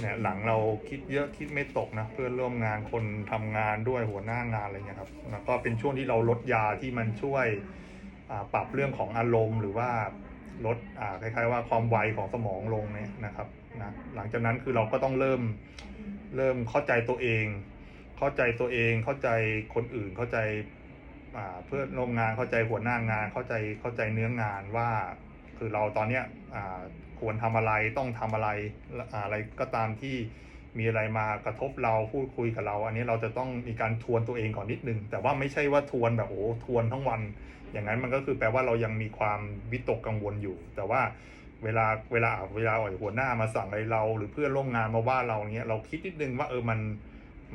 เนี่ยหลังเราคิดเยอะคิดไม่ตกนะเพื่อนร่วมงานคนทำงานด้วยหัวหน้างานอะไรเงี้ยครับแล้วก็เป็นช่วงที่เราลดยาที่มันช่วยปรับเรื่องของอารมณ์หรือว่าลดาคล้ายๆว่าความไวของสมองลงเนี่ยนะครับนะหลังจากนั้นคือเราก็ต้องเริ่มเริ่มเข้าใจตัวเอง เข้าใจตัวเองเข้าใจคนอื่นเข้าใจาเพื่อนร่วมงานเข้าใจหัวหน้างานเข้าใจเข้าใจเนื้องานว่า คือเราตอนเนี้ยควรทำอะไรต้องทำอะไรอะไรก็ตามที่มีอะไรมากระทบเราพูดคุยกับเรา อันนี้เราจะต้องมีการทวนตัวเองก่อนนิดนึง แต่ว่าไม่ใช่ว่าทวนแบบโอ้ทวนทั้งวัน อย่างนั้นมันก็คือแปลว่าเรายังมีความวิตกกังวลอยู่ แต่ว่าเวลาเวลาเวลาอ่อยหัวหน้ามาสั่งอะไรเรา หรือเพื่อนร่วมงานมาว่าเราเนี้ยเราคิดนิดนึงว่าเออมัน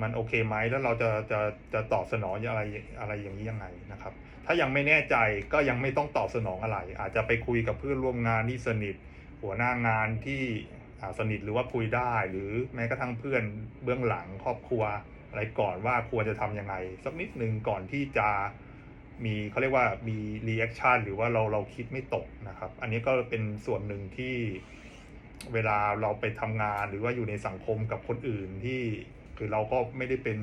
มันโอเคไหมแล้วเราจะจะจะตอบสนองอะไรอะไรอย่างนี้ยังไงนะครับ ถ้ายังไม่แน่ใจก็ยังไม่ต้องตอบสนองอะไร อาจจะไปคุยกับเพื่อนร่วมงานที่สนิท หัวหน้างานที่สนิทหรือว่าคุยได้ หรือแม้กระทั่งเพื่อนเบื้องหลังครอบครัวอะไรก่อนว่าควรจะทำยังไง สักนิดหนึ่งก่อนที่จะมีเขาเรียกว่ามีรีแอคชั่นหรือว่าเราเราคิดไม่ตกนะครับ อันนี้ก็เป็นส่วนหนึ่งที่เวลาเราไปทำงานหรือว่าอยู่ในสังคมกับคนอื่นที่ คือเราก็ไม่ได้เป็น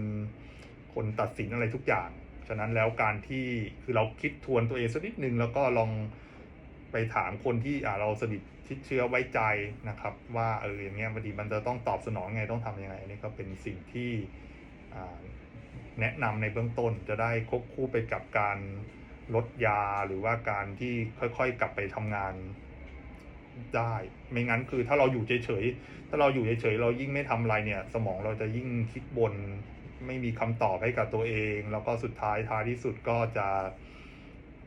คนตัดสินอะไรทุกอย่าง ฉะนั้นแล้วการที่คือเราคิดทวนตัวเองสักนิดนึงแล้วก็ลองไปถามคนที่อ่าเราสนิททิดเชื้อไว้ใจนะครับ ว่าเอออย่างเงี้ยบางทีมันจะต้องตอบสนองไงต้องทำยังไงอันนี้ก็เป็นสิ่งที่แนะนำในเบื้องต้นจะได้ควบคู่ไปกับการลดยาหรือว่าการที่ค่อยๆ กลับไปทำงาน ได้ ไม่งั้นคือถ้าเราอยู่เฉยๆ ถ้าเราอยู่เฉยๆ เรายิ่งไม่ทำอะไรเนี่ย สมองเราจะยิ่งคิดบน ไม่มีคำตอบให้กับตัวเอง แล้วก็สุดท้ายท้ายที่สุดก็จะ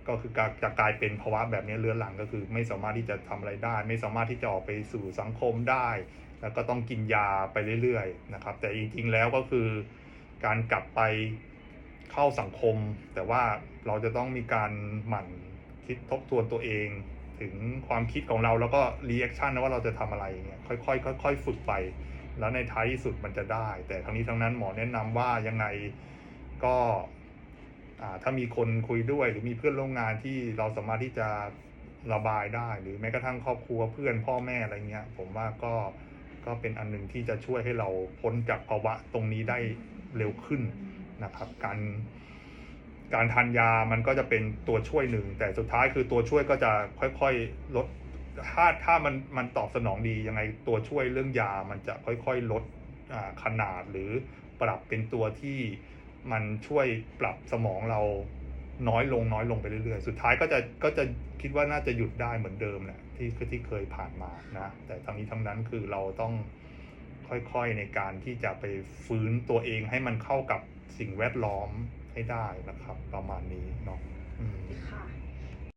ก็คือการจะกลายเป็นภาวะแบบนี้เรื้อรังก็คือ ไม่สามารถที่จะทำอะไรได้ ไม่สามารถที่จะออกไปสู่สังคมได้ แล้วก็ต้องกินยาไปเรื่อยๆ นะครับ แต่จริงๆ แล้วก็คือ การกลับไปเข้าสังคม แต่ว่าเราจะต้องมีการหมั่นคิดทบทวนตัวเอง ถึงความคิดของเราแล้วก็รีแอคชั่นนะว่าเราจะทำอะไรเนี่ยค่อยๆค่อยๆฝึกไป แล้วในท้ายที่สุดมันจะได้ แต่ทั้งนี้ทั้งนั้นหมอแนะนำว่ายังไงก็ถ้ามีคนคุยด้วย หรือมีเพื่อนร่วมงานที่เราสามารถที่จะระบายได้ หรือแม้กระทั่งครอบครัวเพื่อนพ่อแม่อะไรเงี้ยผมว่าก็ก็เป็นอันหนึ่งที่จะช่วยให้เราพ้นจากภาวะตรงนี้ได้เร็วขึ้นนะครับ การ การทานยามันก็จะเป็นตัวช่วยหนึ่ง แต่สุดท้ายคือตัวช่วยก็จะค่อยๆลดถ้าถ้ามันมันตอบสนองดียังไงตัวช่วยเรื่องยามันจะค่อยๆลดขนาดหรือปรับเป็นตัวที่มันช่วยปรับสมองเราน้อยลงน้อยลงไปเรื่อยๆ สุดท้ายก็จะก็จะคิดว่าน่าจะหยุดได้เหมือนเดิมแหละที่ที่เคยผ่านมานะแต่ทั้งนี้ทั้งนั้นคือเราต้องค่อยๆในการที่จะไปฟื้นตัวเองให้มันเข้ากับสิ่งแวดล้อม ให้ได้นะครับ ประมาณนี้เนาะค่ะ